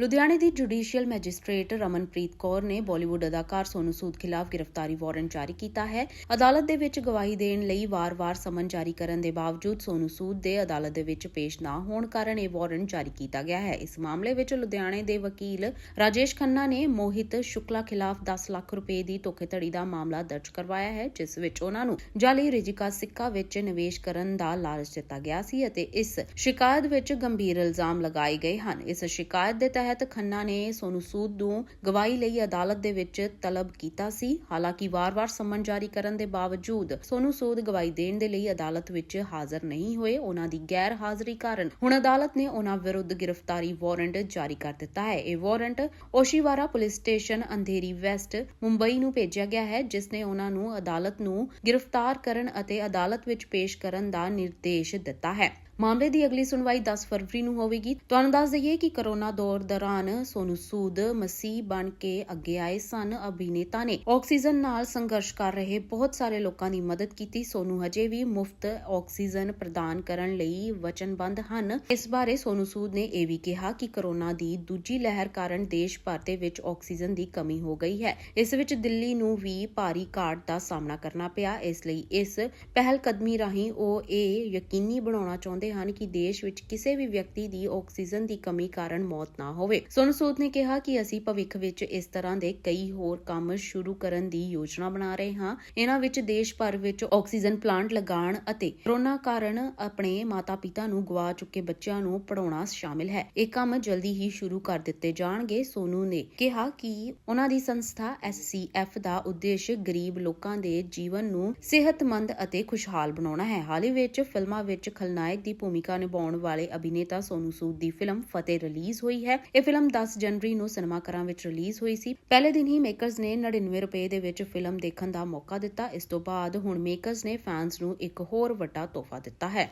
ਲੁਧਿਆਣੇ ਦੀ judicial magistrate Ramanpreet Kaur ਨੇ ਬਾਲੀਵੁੱਡ ਅਦਾਕਾਰ ਸੋਨੂ ਸੂਦ ਖਿਲਾਫ ਗ੍ਰਿਫਤਾਰੀ ਵਾਰੰਟ ਜਾਰੀ ਕੀਤਾ ਹੈ। ਅਦਾਲਤ ਦੇ ਵਿੱਚ ਗਵਾਹੀ ਦੇਣ ਲਈ ਵਾਰ-ਵਾਰ ਸਮਨ ਜਾਰੀ ਕਰਨ ਦੇ ਬਾਵਜੂਦ ਸੋਨੂ ਸੂਦ ਦੇ ਅਦਾਲਤ ਦੇ ਵਿੱਚ ਪੇਸ਼ ਨਾ ਹੋਣ ਕਾਰਨ ਇਹ ਵਾਰੰਟ ਜਾਰੀ ਕੀਤਾ ਗਿਆ ਹੈ। ਇਸ ਮਾਮਲੇ ਵਿੱਚ ਲੁਧਿਆਣੇ ਦੇ ਵਕੀਲ ਰਾਜੇਸ਼ ਖੰਨਾ ਨੇ ਮੋਹਿਤ ਸ਼ੁਕਲਾ ਖਿਲਾਫ 10 ਲੱਖ ਰੁਪਏ ਦੀ ਧੋਖੇਧੜੀ ਦਾ ਮਾਮਲਾ ਦਰਜ ਕਰਵਾਇਆ ਹੈ, ਜਿਸ ਵਿੱਚ ਉਹਨਾਂ ਨੂੰ ਜਾਲੀ ਰਿਜਿਕਾ ਸਿੱਕਾ ਵਿੱਚ ਨਿਵੇਸ਼ ਕਰਨ ਦਾ ਲਾਲਚ ਦਿੱਤਾ ਗਿਆ ਸੀ ਅਤੇ ਇਸ ਸ਼ਿਕਾਇਤ ਵਿੱਚ ਗੰਭੀਰ ਇਲਜ਼ਾਮ ਲਗਾਏ ਗਏ ਹਨ। ਇਸ ਸ਼ਿਕਾਇਤ ਦੇ ਤਹਿਤ ਖੰਨਾ ਨੇ ਸੋਨੂ ਸੂਦ ਨੂੰ ਗਵਾਹੀ ਲਈ ਅਦਾਲਤ ਦੇ ਵਿੱਚ ਤਲਬ ਕੀਤਾ ਸੀ। ਹਾਲਾਂਕਿ ਵਾਰ-ਵਾਰ ਸੰਮਨ ਜਾਰੀ ਕਰਨ ਦੇ ਬਾਵਜੂਦ ਸੋਨੂ ਸੂਦ ਗਵਾਹੀ ਦੇਣ ਦੇ ਲਈ ਅਦਾਲਤ ਵਿੱਚ ਹਾਜ਼ਰ ਨਹੀਂ ਹੋਏ। ਉਹਨਾਂ ਦੀ ਗੈਰ ਹਾਜ਼ਰੀ ਕਾਰਨ ਹੁਣ ਅਦਾਲਤ ਨੇ ਉਹਨਾਂ ਵਿਰੁੱਧ ਗ੍ਰਿਫਤਾਰੀ ਵਾਰੰਟ ਜਾਰੀ ਕਰ ਦਿੱਤਾ ਹੈ। ਇਹ warrant Oshiwara police station Andheri west Mumbai ਨੂੰ ਭੇਜਿਆ ਗਿਆ ਹੈ, ਜਿਸ ਨੇ ਉਹਨਾਂ ਨੂੰ ਅਦਾਲਤ ਨੂੰ ਗ੍ਰਿਫਤਾਰ ਕਰਨ ਅਤੇ ਅਦਾਲਤ ਵਿੱਚ ਪੇਸ਼ ਕਰਨ ਦਾ ਨਿਰਦੇਸ਼ ਦਿੱਤਾ ਹੈ। ਮਾਮਲੇ ਦੀ ਅਗਲੀ ਸੁਣਵਾਈ 10 ਫਰਵਰੀ ਨੂੰ ਹੋਵੇਗੀ। ਤੁਹਾਨੂੰ ਦੱਸ ਦਈਏ ਕਿ ਕਰੋਨਾ ਦੌਰ ਦੌਰਾਨ ਸੋਨੂ ਸੂਦ ਮਸੀਹ ਬਣ ਕੇ ਅੱਗੇ ਆਏ ਸਨ ਅਭਿਨੇਤਾ ਨੇ। ਆਕਸੀਜਨ ਨਾਲ ਸੰਘਰਸ਼ ਕਰ ਰਹੇ ਬਹੁਤ ਸਾਰੇ ਲੋਕਾਂ ਦੀ ਮਦਦ ਕੀਤੀ। ਸੋਨੂ ਹਜੇ ਵੀ ਮੁਫਤ ਆਕਸੀਜਨ ਪ੍ਰਦਾਨ ਕਰਨ ਲਈ ਵਚਨਬੱਧ ਹਨ। ਇਸ ਬਾਰੇ ਸੋਨੂ ਸੂਦ ਨੇ ਇਹ ਵੀ ਕਿਹਾ ਕਿ ਕਰੋਨਾ ਦੀ ਦੂਜੀ ਲਹਿਰ ਕਾਰਨ ਦੇਸ਼ ਭਰ ਦੇ ਵਿੱਚ ਆਕਸੀਜਨ ਦੀ ਕਮੀ ਹੋ ਗਈ ਹੈ। ਇਸ ਵਿੱਚ ਦਿੱਲੀ ਨੂੰ ਵੀ ਭਾਰੀ ਘਾਟ ਦਾ ਸਾਹਮਣਾ ਕਰਨਾ ਪਿਆ। ਇਸ ਲਈ ਇਸ ਪਹਿਲ ਕਦਮੀ ਰਾਹੀਂ ਉਹ ਇਹ ਯਕੀਨੀ ਬਣਾਉਣਾ ਚਾਹੁੰਦੇ ਹਨ ਕਿ ਦੇਸ਼ ਵਿੱਚ ਕਿਸੇ ਵੀ ਵਿਅਕਤੀ ਦੀ ਆਕਸੀਜਨ ਦੀ ਕਮੀ ਕਾਰਨ ਮੌਤ ਨਾ ਹੋਵੇ। ਸੋਨੂ ਸੂਦ ਨੇ ਕਿਹਾ ਕਿ ਅਸੀਂ ਭਵਿੱਖ ਵਿੱਚ ਇਸ ਤਰ੍ਹਾਂ ਦੇ ਕਈ ਹੋਰ ਕੰਮ ਸ਼ੁਰੂ ਕਰਨ ਦੀ ਯੋਜਨਾ ਬਣਾ ਰਹੇ ਹਾਂ। ਇਹਨਾਂ ਵਿੱਚ ਦੇਸ਼ ਭਰ ਵਿੱਚ ਆਕਸੀਜਨ ਪਲਾਂਟ ਲਗਾਉਣ ਅਤੇ ਕਰੋਨਾ ਕਾਰਨ ਆਪਣੇ ਮਾਤਾ-ਪਿਤਾ ਨੂੰ ਗਵਾ ਚੁੱਕੇ ਬੱਚਿਆਂ ਨੂੰ ਪੜਾਉਣਾ ਸ਼ਾਮਿਲ ਹੈ। ਇਹ ਕੰਮ ਜਲਦੀ ਹੀ ਸ਼ੁਰੂ ਕਰ ਦਿੱਤੇ ਜਾਣਗੇ, ਸੋਨੂ ਨੇ ਕਿਹਾ ਕਿ ਉਹਨਾਂ ਦੀ ਸੰਸਥਾ SCF ਦਾ ਉਦੇਸ਼ ਗਰੀਬ ਲੋਕਾਂ ਦੇ ਜੀਵਨ ਨੂੰ ਸਿਹਤਮੰਦ ਅਤੇ ਖੁਸ਼ਹਾਲ ਬਣਾਉਣਾ ਹੈ। ਹਾਲ ਹੀ ਵਿੱਚ ਫਿਲਮਾਂ ਵਿੱਚ ਖਲਨਾਇਕ ਦੀ ਭੂਮਿਕਾ ਨਿਭਾਉਣ ਵਾਲੇ ਅਭਿਨੇਤਾ ਸੋਨੂ ਸੂਦ ਦੀ ਫਿਲਮ ਫਤਿਹ ਰਿਲੀਜ਼ ਹੋਈ ਹੈ। ਇਹ ਫਿਲਮ 10 ਜਨਵਰੀ ਨੂੰ ਸਿਨੇਮਾ ਘਰਾਂ ਵਿੱਚ ਰਿਲੀਜ਼ ਹੋਈ ਸੀ। ਪਹਿਲੇ ਦਿਨ ਹੀ ਮੇਕਰਸ ਨੇ 99 ਰੁਪਏ ਦੇ ਵਿੱਚ ਫਿਲਮ ਦੇਖਣ ਦਾ ਮੌਕਾ ਦਿੱਤਾ। ਇਸ ਤੋਂ ਬਾਅਦ ਹੁਣ ਮੇਕਰਸ ਨੇ ਫੈਨਸ ਨੂੰ ਇੱਕ ਹੋਰ ਵੱਡਾ ਤੋਹਫਾ ਦਿੱਤਾ ਹੈ।